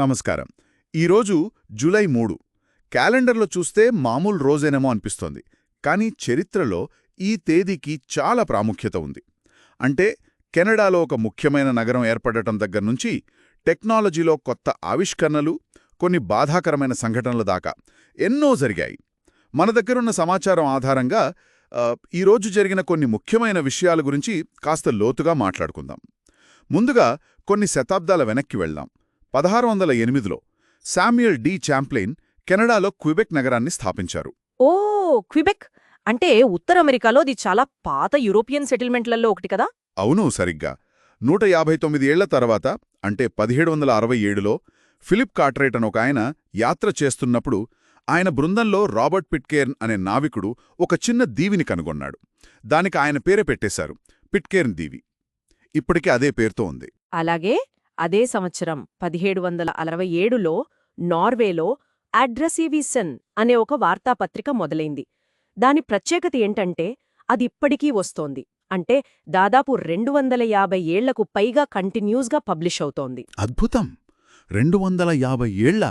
నమస్కారం. ఈరోజు జూలై మూడు. క్యాలెండర్లో చూస్తే మామూలు రోజేనేమో అనిపిస్తోంది. కానీ చరిత్రలో ఈ తేదీకి చాలా ప్రాముఖ్యత ఉంది. అంటే కెనడాలో ఒక ముఖ్యమైన నగరం ఏర్పడటం దగ్గర నుంచి టెక్నాలజీలో కొత్త ఆవిష్కరణలు కొన్ని బాధాకరమైన సంఘటనల దాకా ఎన్నో జరిగాయి. మన దగ్గరున్న సమాచారం ఆధారంగా ఈరోజు జరిగిన కొన్ని ముఖ్యమైన విషయాల గురించి కాస్త లోతుగా మాట్లాడుకుందాం. ముందుగా కొన్ని శతాబ్దాల వెనక్కి వెళ్దాం. పదహారు వందల ఎనిమిదిలో శామ్యుయల్ డి చాంప్లెయిన్ కెనడాలో క్విబెక్ నగరాన్ని స్థాపించారు. ఓ క్విబెక్? అంటే ఉత్తర అమెరికాలో అది చాలా పాత యూరోపియన్ సెటిల్మెంట్లలో ఒకటి కదా? అవును సరిగ్గా. నూట యాభై తొమ్మిది ఏళ్ళ తర్వాత అంటే పదిహేడు వందల అరవై ఏడులో ఫిలిప్ కార్టరేట్ అని ఒక ఆయన యాత్ర చేస్తున్నప్పుడు ఆయన బృందంలో రాబర్ట్ పిట్కేర్న్ అనే నావికుడు ఒక చిన్న దీవిని కనుగొన్నాడు. దానికి ఆయన పేరే పెట్టేశారు పిట్కేర్న్ దీవి. ఇప్పటికీ అదే పేరుతో ఉంది. అలాగే? అదే సంవత్సరం పదిహేడు వందల అరవై ఏడులో నార్వేలో అడ్రసీవీసన్ అనే ఒక వార్తాపత్రిక మొదలైంది. దాని ప్రత్యేకత ఏంటంటే అది ఇప్పటికీ వస్తోంది. అంటే దాదాపు రెండు వందల యాభై ఏళ్ళకు పైగా కంటిన్యూస్గా పబ్లిష్ అవుతోంది. అద్భుతం! రెండు వందల యాభై ఏళ్ళ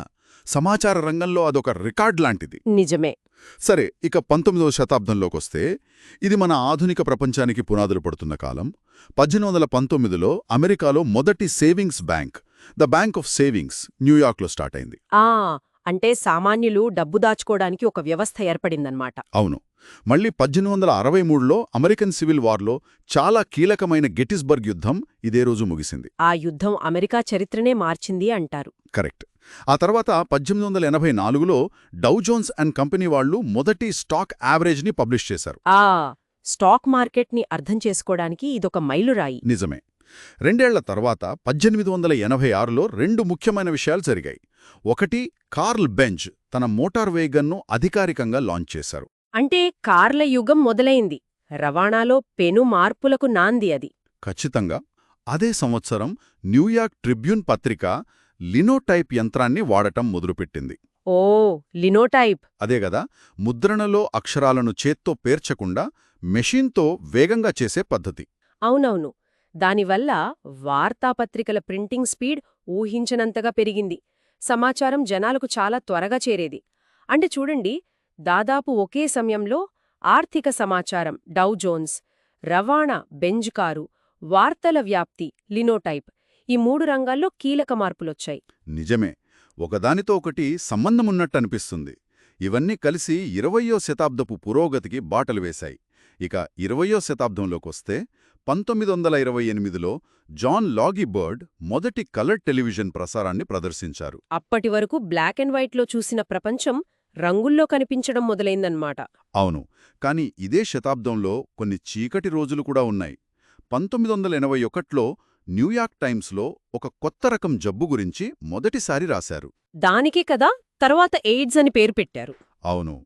సమాచార రంగంలో అదొక రికార్డ్ లాంటిది. నిజమే. సరే ఇక పంతొమ్మిదవ శతాబ్దంలోకొస్తే ఇది మన ఆధునిక ప్రపంచానికి పునాదులు పడుతున్న కాలం. పద్దెనిమిది వందల పంతొమ్మిదిలో అమెరికాలో మొదటి savings bank the bank of savings న్యూయార్క్లో స్టార్ట్ అయింది. అంటే సామాన్యులు డబ్బు దాచుకోవడానికి ఒక వ్యవస్థ ఏర్పడిందన్నమాట. అవును. మళ్ళీ పద్దెనిమిది వందల అరవై మూడులో అమెరికన్ సివిల్ వార్లో చాలా కీలకమైన గెటిస్బర్గ్ యుద్ధం ఇదే రోజు ముగిసింది. ఆ యుద్ధం అమెరికా చరిత్రనే మార్చింది అంటారు. కరెక్ట్. ఆ తర్వాత పద్దెనిమిది వందల ఎనభై నాలుగులో డౌజోన్స్ అండ్ కంపెనీ వాళ్ళు మొదటి స్టాక్ యావరేజ్ని పబ్లిష్ చేశారు. ఆ స్టాక్ మార్కెట్ని అర్థం చేసుకోవడానికి ఇదొక మైలురాయి. నిజమే. రెండేళ్ళ తర్వాత పద్దెనిమిది వందల ఎనభై ఆరులో రెండు ముఖ్యమైన విషయాలు జరిగాయి. ఒకటి కార్ల్ బెంజ్ తన మోటార్ వేగన్ను అధికారికంగా లాంచ్ చేశారు. అంటే కార్ల యుగం మొదలైంది. రవాణాలో పెను మార్పులకు నాంది అది. ఖచ్చితంగా. అదే సంవత్సరం న్యూయార్క్ ట్రిబ్యూన్ పత్రిక లినోటైప్ యంత్రాన్ని వాడటం మొదలుపెట్టింది. ఓ లినోటైప్. అదే గదా ముద్రణలో అక్షరాలను చేత్తో పేర్చకుండా మెషీన్తో వేగంగా చేసే పద్ధతి. అవునవును. దానివల్ల వార్తాపత్రికల ప్రింటింగ్ స్పీడ్ ఊహించనంతగా పెరిగింది. సమాచారం జనాలకు చాలా త్వరగా చేరేది. అంటే చూడండి దాదాపు ఒకే సమయంలో ఆర్థిక సమాచారం డౌ జోన్స్ రవాణా బెంజ్ కారు వార్తల వ్యాప్తి లినోటైప్. ఈ మూడు రంగాల్లో కీలక మార్పులొచ్చాయి. నిజమే. ఒకదానితో ఒకటి సంబంధమున్నట్టనిపిస్తుంది. ఇవన్నీ కలిసి ఇరవయో శతాబ్దపు పురోగతికి బాటలు వేశాయి. ఇక ఇరవయో శతాబ్దంలోకొస్తే పంతొమ్మిది వందల ఇరవై ఎనిమిదిలో జాన్ లాగి బర్డ్ మొదటి కలర్ టెలివిజన్ ప్రసారాన్ని ప్రదర్శించారు. అప్పటి వరకు బ్లాక్ అండ్ వైట్లో చూసిన ప్రపంచం రంగుల్లో కనిపించడం మొదలైందన్నమాట. అవును. కాని ఇదే శతాబ్దంలో కొన్ని చీకటి రోజులు కూడా ఉన్నాయి. పంతొమ్మిది వందల ఎనభై ఒకట్లో న్యూయార్క్ టైమ్స్లో ఒక కొత్త రకం జబ్బు గురించి మొదటిసారి రాశారు. దానికే కదా తర్వాత ఎయిడ్స్ అని పేరు పెట్టారు. అవును.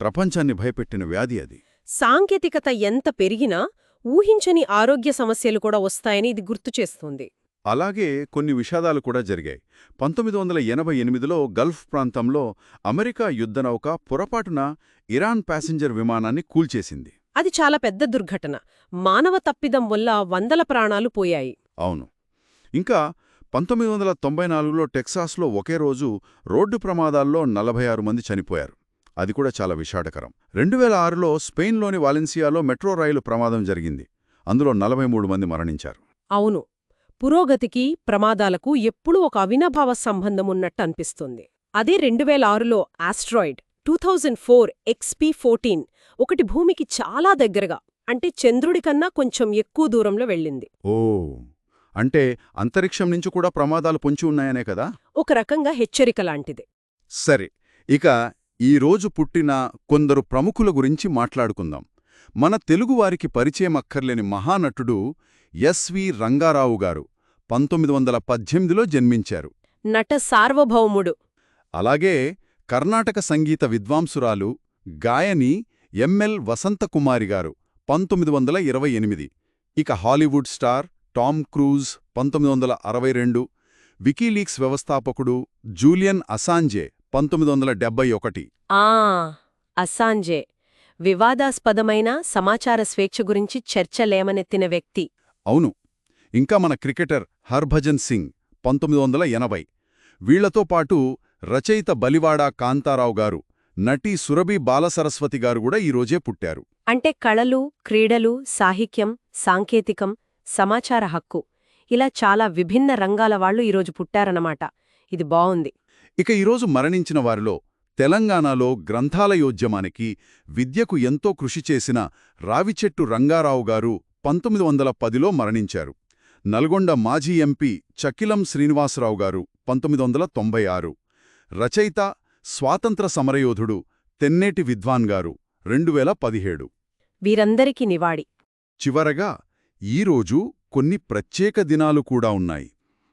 ప్రపంచాన్ని భయపెట్టిన వ్యాధి అది. సాంకేతికత ఎంత పెరిగినా ఊహించని ఆరోగ్య సమస్యలు కూడా వస్తాయని ఇది గుర్తు చేస్తుంది. అలాగే కొన్ని విషాదాలు కూడా జరిగాయి. పంతొమ్మిది వందల ఎనభై ఎనిమిదిలో గల్ఫ్ ప్రాంతంలో అమెరికా యుద్ధనౌక పొరపాటున ఇరాన్ ప్యాసింజర్ విమానాన్ని కూల్చేసింది. అది చాలా పెద్ద దుర్ఘటన. మానవ తప్పిదం వల్ల వందల ప్రాణాలు పోయాయి. అవును. ఇంకా పంతొమ్మిది వందల తొంభై నాలుగులో టెక్సాస్లో ఒకే రోజు రోడ్డు ప్రమాదాల్లో నలభై ఆరు మంది చనిపోయారు. అది కూడా చాలా విషాదకరం. రెండు వేల ఆరులో స్పెయిన్లోని వాలెన్సియాలో మెట్రో రైలు ప్రమాదం జరిగింది. అందులో నలభై మూడు మంది మరణించారు. అవును. పురోగతికి ప్రమాదాలకు ఎప్పుడూ ఒక అవినాభావ సంబంధం ఉన్నట్టు అనిపిస్తుంది. అదే రెండు వేల ఆరులో asteroid two thousand four XP fourteen ఒకటి భూమికి చాలా దగ్గరగా అంటే చంద్రుడి కన్నా కొంచెం ఎక్కువ దూరంలో వెళ్ళింది. ఓ అంటే అంతరిక్షం నుంచి కూడా ప్రమాదాలు పొంచి ఉన్నాయనే కదా? ఒక రకంగా హెచ్చరిక లాంటిదే. సరే ఇక ఈరోజు పుట్టిన కొందరు ప్రముఖుల గురించి మాట్లాడుకుందాం. మన తెలుగువారికి పరిచయం అక్కర్లేని మహానటుడు ఎస్వి రంగారావు గారు పంతొమ్మిది వందల పద్దెనిమిదిలో జన్మించారు. నట సార్వభౌముడు. అలాగే కర్ణాటక సంగీత విద్వాంసురాలు గాయని ఎంఎల్ వసంతకుమారి గారు పంతొమ్మిది వందల ఇరవై ఎనిమిది. ఇక హాలీవుడ్ స్టార్ టామ్ క్రూజ్ పంతొమ్మిది వందల అరవై రెండు. వికీలీక్స్ వ్యవస్థాపకుడు జూలియన్ అసాంజే పంతొమ్మిది వందల డెబ్బై ఒకటి. ఆ అస్సాంజే వివాదాస్పదమైన సమాచార స్వేచ్ఛ గురించి చర్చ లేమనెత్తిన వ్యక్తి. అవును. ఇంకా మన క్రికెటర్ హర్భజన్ సింగ్ పంతొమ్మిది వందల ఎనభై. వీళ్ళతో పాటు రచయిత బలివాడ కాంతారావు గారు నటి సురభి బాలసరస్వతి గారు కూడా ఈరోజే పుట్టారు. అంటే కళలు క్రీడలు సాహిత్యం సాంకేతికం సమాచార హక్కు ఇలా చాలా విభిన్న రంగాల వాళ్ళు ఈరోజు పుట్టారన్నమాట. ఇది బావుంది ఇక ఈరోజు మరణించిన వారిలో తెలంగాణలో గ్రంథాలయోద్యమానికి విద్యకు ఎంతో కృషి చేసిన రావిచెట్టు రంగారావు గారు పంతొమ్మిది వందల పదిలో మరణించారు. నల్గొండ మాజీ ఎంపీ చకిలం శ్రీనివాసరావు గారు పంతొమ్మిది వందల తొంభై ఆరు. రచయిత స్వాతంత్ర సమరయోధుడు తెన్నేటి విద్వాన్ గారు రెండు వేల పదిహేడు వీరందరికీ నివాడి చివరగా ఈరోజు కొన్ని ప్రత్యేక దినాలు కూడా ఉన్నాయి.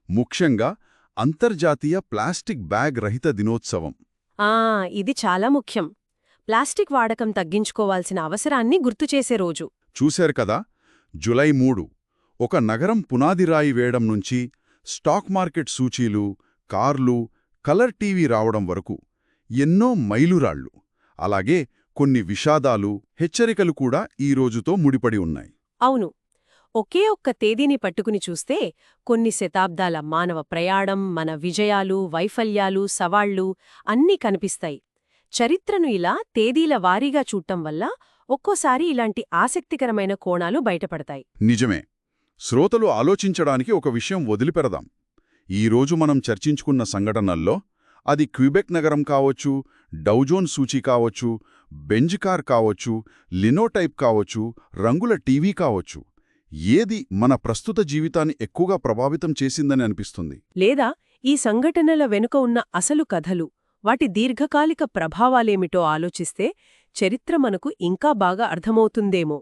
ముఖ్యంగా అంతర్జాతీయ ప్లాస్టిక్ బ్యాగ్ రహిత దినోత్సవం. ఆ ఇది చాలా ముఖ్యం. ప్లాస్టిక్ వాడకం తగ్గించుకోవాల్సిన అవసరాన్ని గుర్తుచేసే రోజు. చూశారు కదా? జులై మూడు. ఒక నగరం పునాదిరాయి వేయడం నుంచి స్టాక్ మార్కెట్ సూచీలు కార్లు కలర్ టీవీ రావడం వరకు. ఎన్నో మైలురాళ్ళు. అలాగే కొన్ని విషాదాలు హెచ్చరికలు కూడా ఈ రోజుతో ముడిపడి ఉన్నాయి. అవును. ఒకే ఒక్క తేదీని పట్టుకుని చూస్తే కొన్ని శతాబ్దాల మానవ ప్రయాణం మన విజయాలు వైఫల్యాలు సవాళ్ళు అన్నీ కనిపిస్తాయి. చరిత్రను ఇలా తేదీల వారీగా చూడటం వల్ల ఒక్కోసారి ఇలాంటి ఆసక్తికరమైన కోణాలు బయటపడతాయి. నిజమే. శ్రోతలు ఆలోచించడానికి ఒక విషయం వదిలిపెడదాం. ఈరోజు మనం చర్చించుకున్న సంఘటనల్లో అది క్యూబెక్ నగరం కావచ్చు డౌజోన్ సూచి కావచ్చు బెంజ్ కార్ కావచ్చు లినోటైప్ కావచ్చు రంగుల టీవీ కావచ్చు. ఏది మన ప్రస్తుత జీవితాన్ని ఎక్కువగా ప్రభావితం చేసిందని అనిపిస్తుంది. లేదా ఈ సంఘటనల వెనుక ఉన్న అసలు కథలు వాటి దీర్ఘకాలిక ప్రభావాలేమిటో ఆలోచిస్తే చరిత్ర మనకు ఇంకా బాగా అర్థమవుతుందేమో.